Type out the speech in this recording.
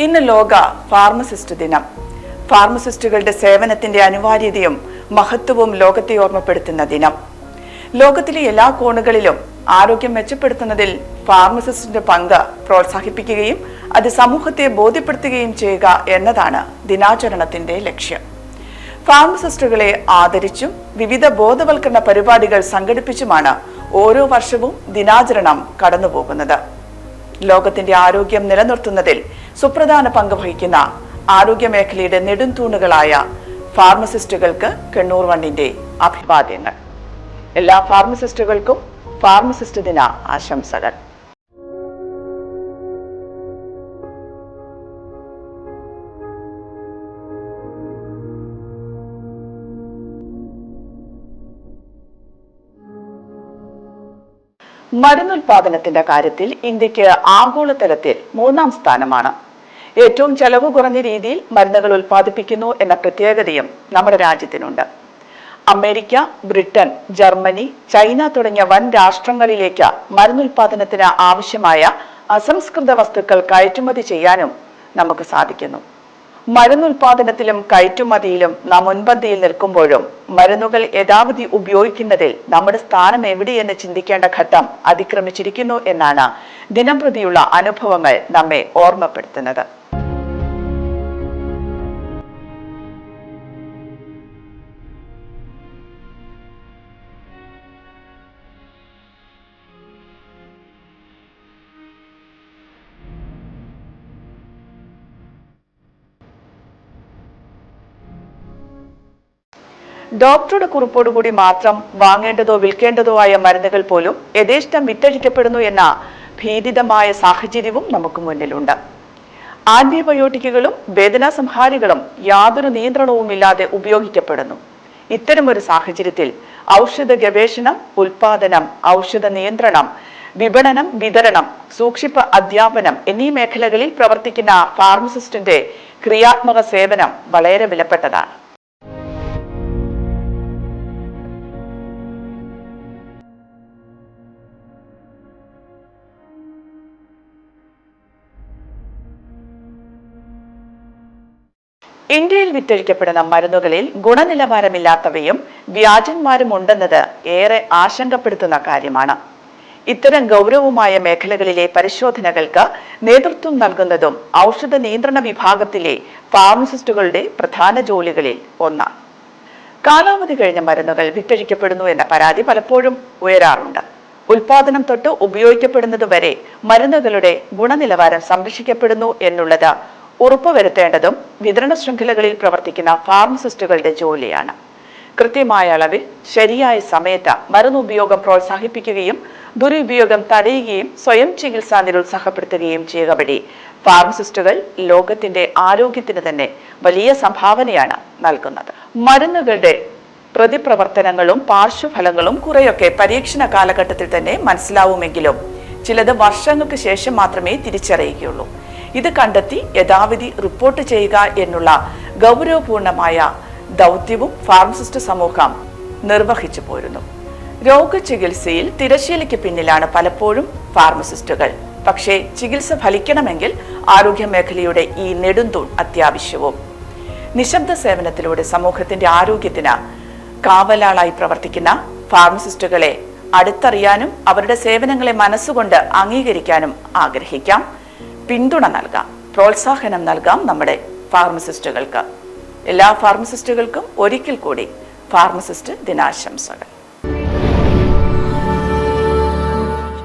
ഇന്ന് ലോക ഫാർമസിസ്റ്റ് ദിനം. ഫാർമസിസ്റ്റുകളുടെ സേവനത്തിന്റെ അനിവാര്യതയും മഹത്വവും ലോകത്തെ ഓർമ്മപ്പെടുത്തുന്ന ദിനം. ലോകത്തിലെ എല്ലാ കോണുകളിലും ആരോഗ്യം മെച്ചപ്പെടുത്തുന്നതിൽ ഫാർമസിസ്റ്റിന്റെ പങ്ക് പ്രോത്സാഹിപ്പിക്കുകയും അത് സമൂഹത്തെ ബോധ്യപ്പെടുത്തുകയും ചെയ്യുക എന്നതാണ് ദിനാചരണത്തിന്റെ ലക്ഷ്യം. ഫാർമസിസ്റ്റുകളെ ആദരിച്ചും വിവിധ ബോധവൽക്കരണ പരിപാടികൾ സംഘടിപ്പിച്ചുമാണ് ഓരോ വർഷവും ദിനാചരണം കടന്നുപോകുന്നത്. ലോകത്തിന്റെ ആരോഗ്യം നിലനിർത്തുന്നതിൽ സുപ്രധാന പങ്ക് വഹിക്കുന്ന ആരോഗ്യ മേഖലയുടെ നെടുംതൂണുകളായ ഫാർമസിസ്റ്റുകൾക്ക് കണ്ണൂർ വണ്ണിന്റെ അഭിവാദ്യങ്ങൾ. എല്ലാ ഫാർമസിസ്റ്റുകൾക്കും ഫാർമസിസ്റ്റ് ദിന ആശംസകൾ. മരുന്നുൽപാദനത്തിന്റെ കാര്യത്തിൽ ഇന്ത്യയ്ക്ക് ആഗോളതലത്തിൽ മൂന്നാം സ്ഥാനമാണ്. ഏറ്റവും ചെലവ് കുറഞ്ഞ രീതിയിൽ മരുന്നുകൾ ഉൽപ്പാദിപ്പിക്കുന്നു എന്ന പ്രത്യേകതയും നമ്മുടെ രാജ്യത്തിനുണ്ട്. അമേരിക്ക ബ്രിട്ടൻ ജർമ്മനി ചൈന തുടങ്ങിയ വൻ രാഷ്ട്രങ്ങളിലേക്ക് മരുന്നുൽപാദനത്തിന് ആവശ്യമായ അസംസ്കൃത വസ്തുക്കൾ കയറ്റുമതി ചെയ്യാനും നമുക്ക് സാധിക്കുന്നു. മരുന്നുൽപാദനത്തിലും കയറ്റുമതിയിലും നാം മുൻപന്തിയിൽ നിൽക്കുമ്പോഴും മരുന്നുകൾ യഥാവധി ഉപയോഗിക്കുന്നതിൽ നമ്മുടെ സ്ഥാനം എവിടെയെന്ന് ചിന്തിക്കേണ്ട ഘട്ടം അതിക്രമിച്ചിരിക്കുന്നു എന്നാണ് ദിനംപ്രതിയുള്ള അനുഭവങ്ങൾ നമ്മെ ഓർമ്മപ്പെടുത്തുന്നത്. ഡോക്ടറുടെ കുറിപ്പോടുകൂടി മാത്രം വാങ്ങേണ്ടതോ വിൽക്കേണ്ടതോ ആയ മരുന്നുകൾ പോലും യഥേഷ്ടം വിറ്റഴിക്കപ്പെടുന്നു എന്ന ഭീതിതമായ സാഹചര്യവും നമുക്ക് മുന്നിലുണ്ട്. ആന്റിബയോട്ടിക്കുകളും വേദനാസംഹാരികളും യാതൊരു നിയന്ത്രണവും ഇല്ലാതെ ഉപയോഗിക്കപ്പെടുന്നു. ഇത്തരമൊരു സാഹചര്യത്തിൽ ഔഷധ ഗവേഷണം ഉൽപാദനം ഔഷധ നിയന്ത്രണം വിപണനം വിതരണം സൂക്ഷിപ്പ് അധ്യാപനം എന്നീ മേഖലകളിൽ പ്രവർത്തിക്കുന്ന ഫാർമസിസ്റ്റിന്റെ ക്രിയാത്മക സേവനം വളരെ വിലപ്പെട്ടതാണ്. ഇന്ത്യയിൽ വിറ്റഴിക്കപ്പെടുന്ന മരുന്നുകളിൽ ഗുണനിലവാരമില്ലാത്തവയും വ്യാജന്മാരും ഉണ്ടെന്നത് ഏറെ ആശങ്കപ്പെടുത്തുന്ന കാര്യമാണ്. ഇത്തരം ഗൗരവമായ മേഖലകളിലെ പരിശോധനകൾക്ക് നേതൃത്വം നൽകുന്നതും ഔഷധ നിയന്ത്രണ വിഭാഗത്തിലെ ഫാർമസിസ്റ്റുകളുടെ പ്രധാന ജോലികളിൽ ഒന്നാണ്. കാലാവധി കഴിഞ്ഞ മരുന്നുകൾ വിറ്റഴിക്കപ്പെടുന്നു എന്ന പരാതി പലപ്പോഴും ഉയരാറുണ്ട്. ഉൽപാദനം തൊട്ട് ഉപയോഗിക്കപ്പെടുന്നത് വരെ മരുന്നുകളുടെ ഗുണനിലവാരം സംരക്ഷിക്കപ്പെടുന്നു എന്നുള്ളത് ഉറപ്പുവരുത്തേണ്ടതും വിതരണ ശൃംഖലകളിൽ പ്രവർത്തിക്കുന്ന ഫാർമസിസ്റ്റുകളുടെ ജോലിയാണ്. കൃത്യമായ അളവിൽ ശരിയായ സമയത്ത് മരുന്ന് ഉപയോഗം പ്രോത്സാഹിപ്പിക്കുകയും ദുരുപയോഗം തടയുകയും സ്വയം ചികിത്സാ നിരുത്സാഹപ്പെടുത്തുകയും ചെയ്യുക വഴി ഫാർമസിസ്റ്റുകൾ ലോകത്തിന്റെ ആരോഗ്യത്തിന് തന്നെ വലിയ സംഭാവനയാണ് നൽകുന്നത്. മരുന്നുകളുടെ പ്രതിപ്രവർത്തനങ്ങളും പാർശ്വഫലങ്ങളും കുറെയൊക്കെ പരീക്ഷണ കാലഘട്ടത്തിൽ തന്നെ മനസ്സിലാവുമെങ്കിലും ചിലത് വർഷങ്ങൾക്ക് ശേഷം മാത്രമേ തിരിച്ചറിയുകയുള്ളൂ. ഇത് കണ്ടെത്തി യഥാവിധി റിപ്പോർട്ട് ചെയ്യുക എന്നുള്ള ഗൗരവപൂർണമായ ദൗത്യവും ഫാർമസിസ്റ്റ് സമൂഹം നിർവഹിച്ചു പോരുന്നു. രോഗചികിത്സയിൽ തിരശീലയ്ക്ക് പിന്നിലാണ് പലപ്പോഴും ഫാർമസിസ്റ്റുകൾ പക്ഷേ ചികിത്സ ഫലിക്കണമെങ്കിൽ ആരോഗ്യ മേഖലയുടെ ഈ നെടുന്തൂൺ അത്യാവശ്യവും. നിശബ്ദ സേവനത്തിലൂടെ സമൂഹത്തിന്റെ ആരോഗ്യത്തിന് കാവലാളായി പ്രവർത്തിക്കുന്ന ഫാർമസിസ്റ്റുകളെ അടുത്തറിയാനും അവരുടെ സേവനങ്ങളെ മനസ്സുകൊണ്ട് അംഗീകരിക്കാനും ആഗ്രഹിക്കാം. പിന്തുണ നൽകാം പ്രോത്സാഹനം നൽകാം നമ്മുടെ ഫാർമസിസ്റ്റുകൾക്ക്. എല്ലാ ഫാർമസിസ്റ്റുകൾക്കും ഒരിക്കൽ കൂടി ഫാർമസിസ്റ്റ് ദിനാശംസകൾ.